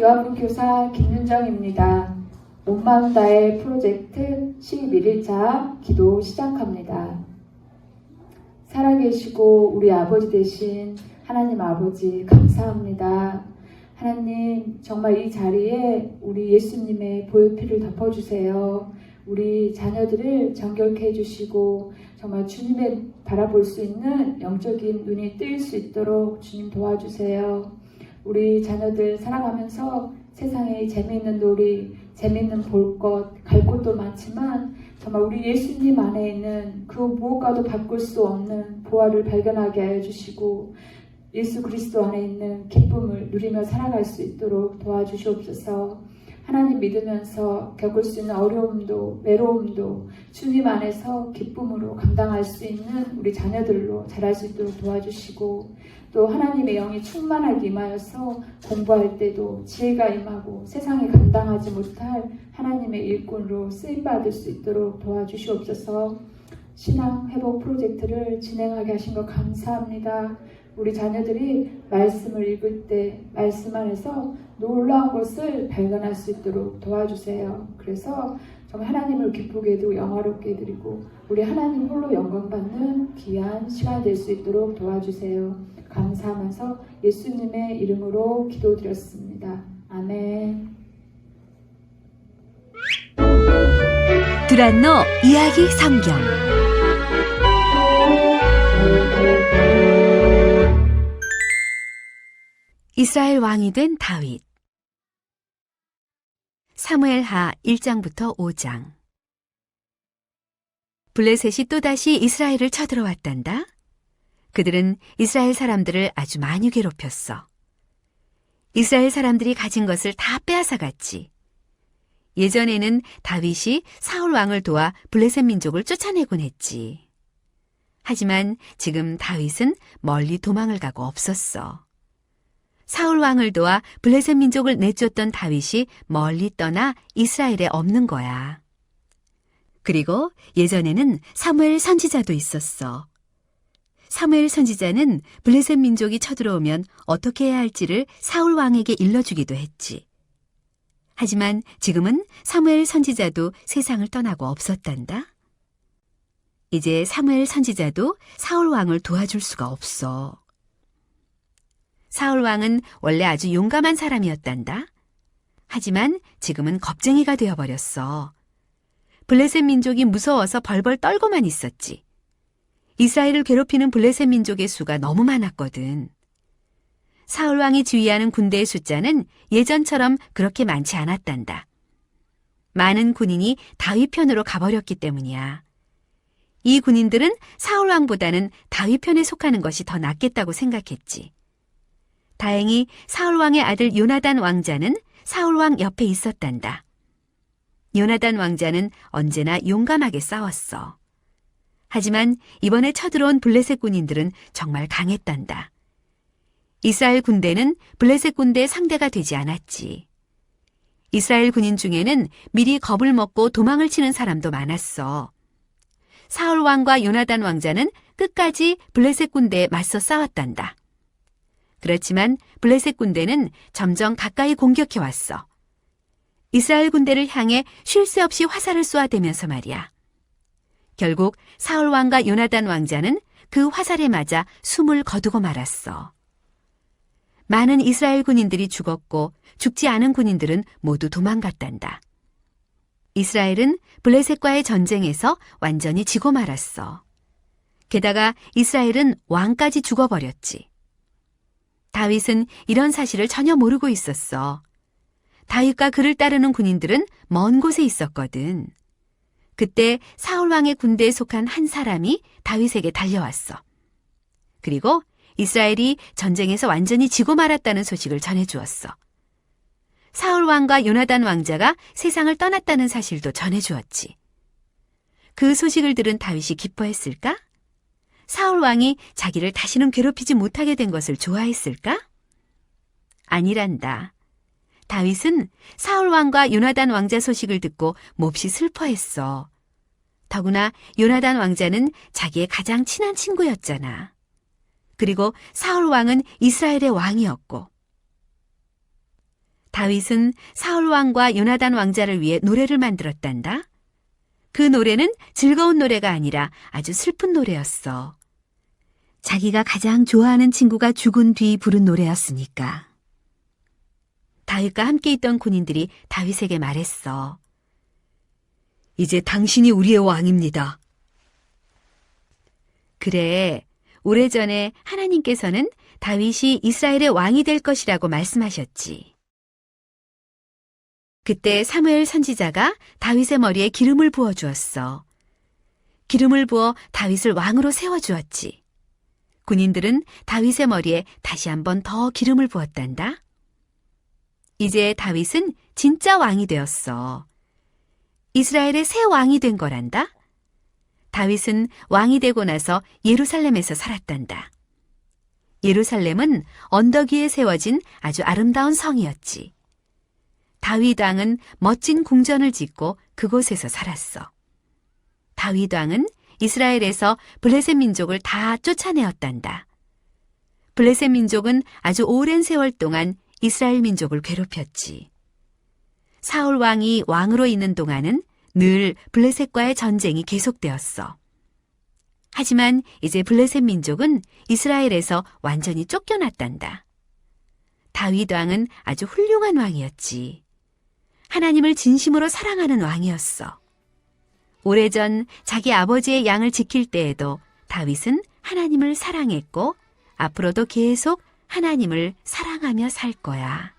유아부 교사 김윤정입니다. 온 마음 다의 프로젝트 11일차 기도 시작합니다. 살아계시고 우리 아버지 되신 하나님 아버지 감사합니다. 하나님 정말 이 자리에 우리 예수님의 보혈피를 덮어주세요. 우리 자녀들을 정결케 해주시고 정말 주님의 바라볼 수 있는 영적인 눈이 뜨일 수 있도록 주님 도와주세요. 우리 자녀들 살아가면서 세상에 재미있는 놀이, 재미있는 볼 것, 갈 곳도 많지만 정말 우리 예수님 안에 있는 그 무엇과도 바꿀 수 없는 보화를 발견하게 하여 주시고 예수 그리스도 안에 있는 기쁨을 누리며 살아갈 수 있도록 도와주시옵소서. 하나님 믿으면서 겪을 수 있는 어려움도 외로움도 주님 안에서 기쁨으로 감당할 수 있는 우리 자녀들로 자랄 수 있도록 도와주시고 또 하나님의 영이 충만하게 임하여서 공부할 때도 지혜가 임하고 세상에 감당하지 못할 하나님의 일꾼으로 쓰임받을 수 있도록 도와주시옵소서 신앙 회복 프로젝트를 진행하게 하신 것 감사합니다. 우리 자녀들이 말씀을 읽을 때 말씀 안에서 놀라운 것을 발견할 수 있도록 도와주세요. 그래서 정말 하나님을 기쁘게 해드리고 영화롭게 해드리고 우리 하나님 홀로 영광 받는 귀한 시간 될 수 있도록 도와주세요. 감사하면서 예수님의 이름으로 기도드렸습니다. 아멘. 두란노 이야기 성경 이스라엘 왕이 된 다윗 사무엘하 1장부터 5장 블레셋이 또다시 이스라엘을 쳐들어왔단다. 그들은 이스라엘 사람들을 아주 많이 괴롭혔어. 이스라엘 사람들이 가진 것을 다 빼앗아 갔지. 예전에는 다윗이 사울 왕을 도와 블레셋 민족을 쫓아내곤 했지. 하지만 지금 다윗은 멀리 도망을 가고 없었어. 사울 왕을 도와 블레셋 민족을 내쫓던 다윗이 멀리 떠나 이스라엘에 없는 거야. 그리고 예전에는 사무엘 선지자도 있었어. 사무엘 선지자는 블레셋 민족이 쳐들어오면 어떻게 해야 할지를 사울 왕에게 일러주기도 했지. 하지만 지금은 사무엘 선지자도 세상을 떠나고 없었단다. 이제 사무엘 선지자도 사울 왕을 도와줄 수가 없어. 사울 왕은 원래 아주 용감한 사람이었단다. 하지만 지금은 겁쟁이가 되어버렸어. 블레셋 민족이 무서워서 벌벌 떨고만 있었지. 이스라엘을 괴롭히는 블레셋 민족의 수가 너무 많았거든. 사울 왕이 지휘하는 군대의 숫자는 예전처럼 그렇게 많지 않았단다. 많은 군인이 다윗 편으로 가버렸기 때문이야. 이 군인들은 사울 왕보다는 다윗 편에 속하는 것이 더 낫겠다고 생각했지. 다행히 사울 왕의 아들 요나단 왕자는 사울 왕 옆에 있었단다. 요나단 왕자는 언제나 용감하게 싸웠어. 하지만 이번에 쳐들어온 블레셋 군인들은 정말 강했단다. 이스라엘 군대는 블레셋 군대의 상대가 되지 않았지. 이스라엘 군인 중에는 미리 겁을 먹고 도망을 치는 사람도 많았어. 사울 왕과 요나단 왕자는 끝까지 블레셋 군대에 맞서 싸웠단다. 그렇지만 블레셋 군대는 점점 가까이 공격해 왔어. 이스라엘 군대를 향해 쉴 새 없이 화살을 쏘아대면서 말이야. 결국 사울 왕과 요나단 왕자는 그 화살에 맞아 숨을 거두고 말았어. 많은 이스라엘 군인들이 죽었고 죽지 않은 군인들은 모두 도망갔단다. 이스라엘은 블레셋과의 전쟁에서 완전히 지고 말았어. 게다가 이스라엘은 왕까지 죽어버렸지. 다윗은 이런 사실을 전혀 모르고 있었어. 다윗과 그를 따르는 군인들은 먼 곳에 있었거든. 그때 사울 왕의 군대에 속한 한 사람이 다윗에게 달려왔어. 그리고 이스라엘이 전쟁에서 완전히 지고 말았다는 소식을 전해주었어. 사울 왕과 요나단 왕자가 세상을 떠났다는 사실도 전해주었지. 그 소식을 들은 다윗이 기뻐했을까? 사울 왕이 자기를 다시는 괴롭히지 못하게 된 것을 좋아했을까? 아니란다. 다윗은 사울 왕과 요나단 왕자 소식을 듣고 몹시 슬퍼했어. 더구나 요나단 왕자는 자기의 가장 친한 친구였잖아. 그리고 사울 왕은 이스라엘의 왕이었고. 다윗은 사울 왕과 요나단 왕자를 위해 노래를 만들었단다. 그 노래는 즐거운 노래가 아니라 아주 슬픈 노래였어. 자기가 가장 좋아하는 친구가 죽은 뒤 부른 노래였으니까. 다윗과 함께 있던 군인들이 다윗에게 말했어. 이제 당신이 우리의 왕입니다. 그래, 오래전에 하나님께서는 다윗이 이스라엘의 왕이 될 것이라고 말씀하셨지. 그때 사무엘 선지자가 다윗의 머리에 기름을 부어 주었어. 기름을 부어 다윗을 왕으로 세워 주었지. 군인들은 다윗의 머리에 다시 한번 더 기름을 부었단다. 이제 다윗은 진짜 왕이 되었어. 이스라엘의 새 왕이 된 거란다. 다윗은 왕이 되고 나서 예루살렘에서 살았단다. 예루살렘은 언덕 위에 세워진 아주 아름다운 성이었지. 다윗 왕은 멋진 궁전을 짓고 그곳에서 살았어. 다윗 왕은 이스라엘에서 블레셋 민족을 다 쫓아내었단다. 블레셋 민족은 아주 오랜 세월 동안 이스라엘 민족을 괴롭혔지. 사울 왕이 왕으로 있는 동안은 늘 블레셋과의 전쟁이 계속되었어. 하지만 이제 블레셋 민족은 이스라엘에서 완전히 쫓겨났단다. 다윗 왕은 아주 훌륭한 왕이었지. 하나님을 진심으로 사랑하는 왕이었어. 오래전 자기 아버지의 양을 지킬 때에도 다윗은 하나님을 사랑했고 앞으로도 계속 하나님을 사랑하며 살 거야.